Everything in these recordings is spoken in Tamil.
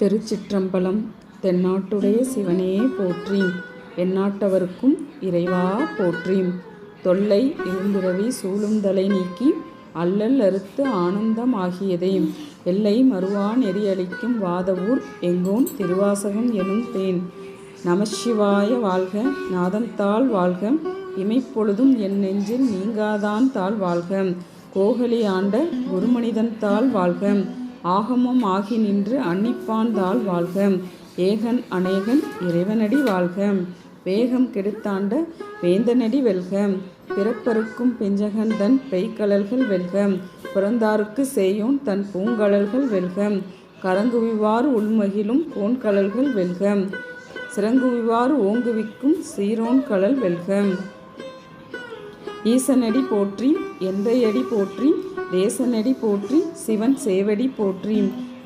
திருச்சிற்றம்பலம் தென்னாட்டுடைய சிவனே போற்றீம். எந்நாட்டவருக்கும் இறைவா போற்றீம். தொல்லை இரும்பிறவி சூழுந்தலை நீக்கி அல்லல் அறுத்து ஆனந்தம் ஆகியதே எல்லை மறுவா நெறியளிக்கும் வாதவூர் எங்கோன் திருவாசகம் எனும் தேன் நமசிவாய வாழ்க நாதந்தாள் வாழ்க இமைப்பொழுதும் என் நெஞ்சில் நீங்காதான் தாள் வாழ்க. கோகலி ஆண்ட குருமனிதன் தாள் வாழ்க. ஆகமம் ஆகி நின்று அன்னிப்பான் தாள் வாழ்க. ஏகன் அநேகன் இறைவனடி வாழ்க. வேகம் கெடுத்தாண்ட வேந்தனடி வெல்க. பிறப்பருக்கும் பெஞ்சகன் தன் பெய்கழல்கள் வெல்க. பிறந்தாருக்கு செய்யோன் தன் பூங்கழல்கள் வெல்க. கரங்குவிவார் உள்மகிழும் கோன்கழல்கள் வெல்க. சிறங்குவிவார் ஓங்குவிக்கும் சீரோன் கழல் வெல்க. ஈசனடி போற்றி எந்தையடி போற்றி தேசனடி போற்றி சிவன் சேவடி போற்றி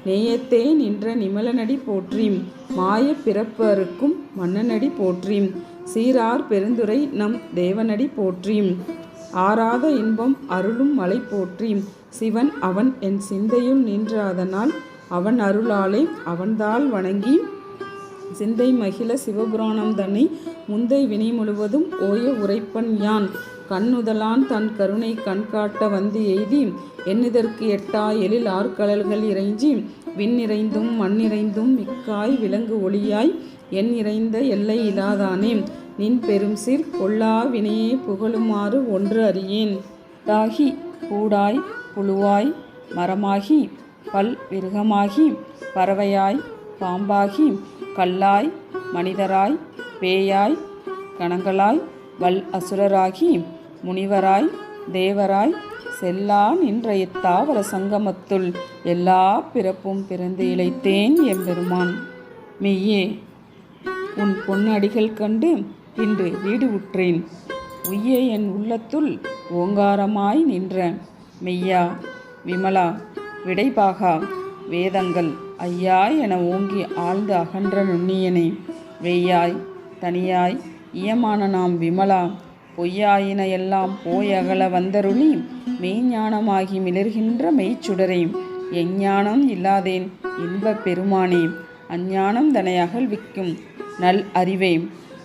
நேயத்தே நின்ற நிமலனடி போற்றி மாய பிறப்பருக்கும் மன்னனடி போற்றி சீரார் பெருந்துரை நம் தேவனடி போற்றி ஆராத இன்பம் அருளும் மலை போற்றி சிவன் அவன் என் சிந்தையுள் நின்றாதனால் அவன் அருளாலே அவன்தாள் வணங்கி சிந்தை மகிழ சிவபுராணம் தன்னை முந்தை வினை முழுவதும் ஓய உரைப்பன் யான். கண்ணுதலான் தன் கருணை கண்காட்ட வந்து எய்தி எண்ணிதற்கு எட்டா எழில் ஆர்கடல்கள் இறைஞ்சி விண்ணிறைந்தும் மண்ணிறைந்தும் மிக்காய் விலங்கு ஒளியாய். என் இறைந்த எல்லை இலாதானே. நின் பெரும் சீர் கொல்லா வினையே புகழுமாறு ஒன்று அறியேன். தாகி கூடாய் புழுவாய் மரமாகி. பல் விருகமாகி. பறவையாய் பாம்பாகி. கல்லாய் மனிதராய். பேயாய் கணங்களாய். வல் அசுரராகி. முனிவராய் தேவராய் செல்லா நின்ற இத்தாவர சங்கமத்துள் எல்லா பிறப்பும் பிறந்து இழைத்தேன் எம்பெருமான். மெய்யே உன் பொன்னடிகள் கண்டு இன்று வீடு உற்றேன். உய்ய என் உள்ளத்துள் ஓங்காரமாய் நின்ற. மெய்யா விமலா விடைபாகா வேதங்கள் ஐயா என ஓங்கி ஆழ்ந்து அகன்ற நுண்ணியனே. வெய்யாய் தனியாய் இயமான நாம் விமலா பொய்யாயின எல்லாம் போய் அகல வந்தருளி மெய்ஞானமாகி மிளர்கின்ற மெய்ச்சுடரே எஞ்ஞானம் இல்லாதேன் இன்பப் பெருமானே அஞ்ஞானம் தனை அகழ்விக்கும் நல் அறிவே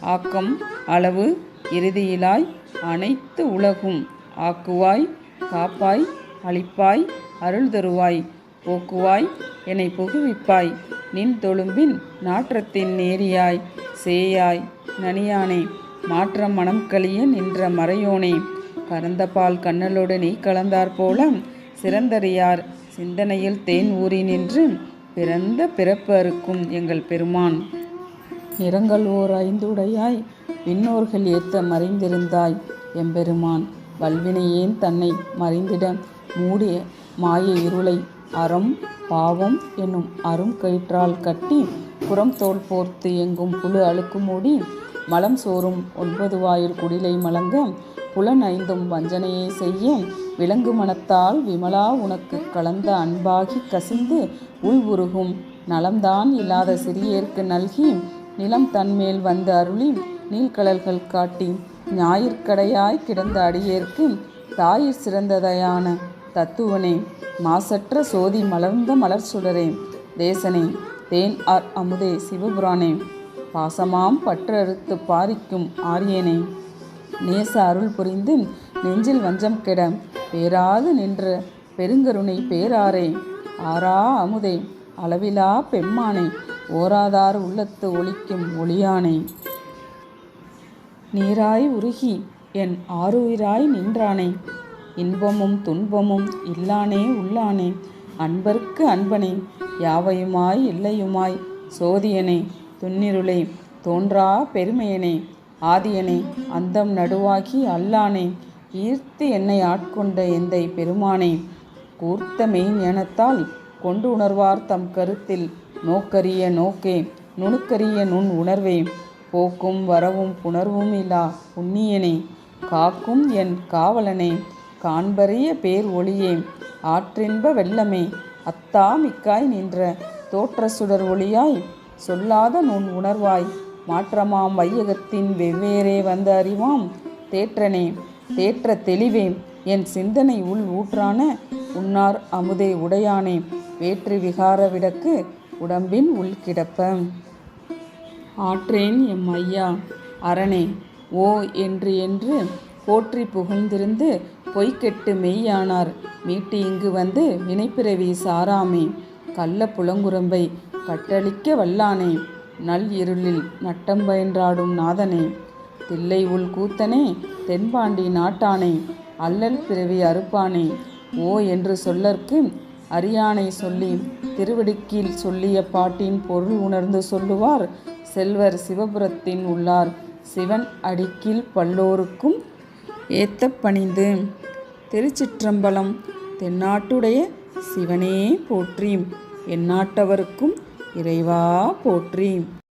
ஆக்கம் அளவு இறுதியிலாய் அனைத்து உலகும் ஆக்குவாய் காப்பாய் அளிப்பாய் அருள் தருவாய் போக்குவாய் என்னை புகுவிப்பாய். நின் தொழும்பின் நாற்றத்தின் நேரியாய் சேயாய் நனியானே மாற்றம் மனம் கழிய நின்ற மறையோனே. கறந்த பால் கண்ணலோடு நீ கலந்தாற் போல சிறந்தறியார் சிந்தனையில் தேன் ஊறி நின்று பிறந்த பிறப்பு அறுக்கும் எங்கள் பெருமான். நிறங்கள் ஓர் ஐந்துடையாய் விண்ணோர்கள் ஏத்த மறைந்திருந்தாய் எம்பெருமான். வல்வினையேன் தன்னை மறைந்திட மூடிய மாய இருளை? அறம் பாவம் என்னும் அரும் கயிற்றால் கட்டி புறம் தோல் போர்த்து எங்கும் புழு அழுக்கு மூடி மலம் சோறும் ஒன்பது வாயில் குடிலை மலங்க புலன் ஐந்தும் வஞ்சனையை செய்ய விலங்கு மனத்தால் விமலா உனக்கு கலந்த அன்பாகி கசிந்து உள் உருகும். நலம்தான் இல்லாத சிறியேற்கு நல்கி நிலம் தன்மேல் வந்து அருளி நீள்கடல்கள் காட்டி ஞாயிற்கடையாய் கிடந்த அடியேற்கு தாயிற் சிறந்ததையான தத்துவனே. மாசற்ற சோதி மலர்ந்த மலர் சுடரே. தேசனே தேன் ஆர் அமுதே சிவபுராணே. பாசமாம் பற்றறுத்து பாரிக்கும் ஆரியனே. நேச அருள் புரிந்து நெஞ்சில் வஞ்சம் கெட பேராது நின்ற பெருங்கருணை பேராரே. ஆரா அமுதே அளவிலா பெம்மானே ஓராதார் உள்ளத்து ஒளிக்கும் ஒளியானே. நீராய் உருகி என் ஆறுயிராய் நின்றானே. இன்பமும் துன்பமும் இல்லானே உள்ளானே. அன்பர்க்கு அன்பனே யாவையுமாய் இல்லையுமாய் சோதியனே. துன்னிருளை தோன்றா பெருமையனே ஆதியனே அந்தம் நடுவாகி அல்லானே ஈர்த்து என்னை ஆட்கொண்ட எந்தை பெருமானே கூர்த்த மெய்ஞானத்தால் கொண்டு உணர்வார் தம் கருத்தில் நோக்கரிய நோக்கே நுணுக்கரிய நுண் உணர்வே போக்கும் வரவும் புணர்வும் இல்லா புண்ணியனே காக்கும் என் காவலனே காண்பறிய பேர் ஒளியே ஆற்றின்ப வெள்ளமே அத்தா மிக்காய் நின்ற தோற்ற சுடர் ஒளியாய் சொல்லாத நுண் உணர்வாய். மாற்றமாம் வையகத்தின் வெவ்வேறே வந்த அறிவாம். தேற்றனே தேற்ற தெளிவே என் சிந்தனை உள் ஊற்றான உன்னார் அமுதே உடையானே. வேற்று விகார விடக்கு உடம்பின் உள் கிடப்ப ஆற்றேன் எம் ஐயா அரணே ஓ என்று என்று போற்றி புகழ்ந்திருந்து பொய்க்கெட்டு மெய்யானார். மீட்டு இங்கு வந்து வினைப்பிறவி சாராமே. கள்ள புலங்குரம்பை கட்டளிக்க வல்லானே நல் இருளில் நட்டம் பயின்றாடும் நாதனே தில்லை உள் கூத்தனே தென்பாண்டி நாட்டானே அல்லல் பிறவி அறுப்பானே ஓ என்று சொல்லற்கு அரியானை சொல்லி திருவடிக்கீழ் சொல்லிய பாட்டின் பொருள் உணர்ந்து சொல்லுவார் செல்வர் சிவபுரத்தின் உள்ளார் சிவன் அடிக்கீழ் பல்லோருக்கும் ஏத்த பணிந்து திருச்சிற்றம்பலம் தென்னாட்டுடைய சிவனே போற்றி எந்நாட்டவருக்கும் இறைவா போற்றி.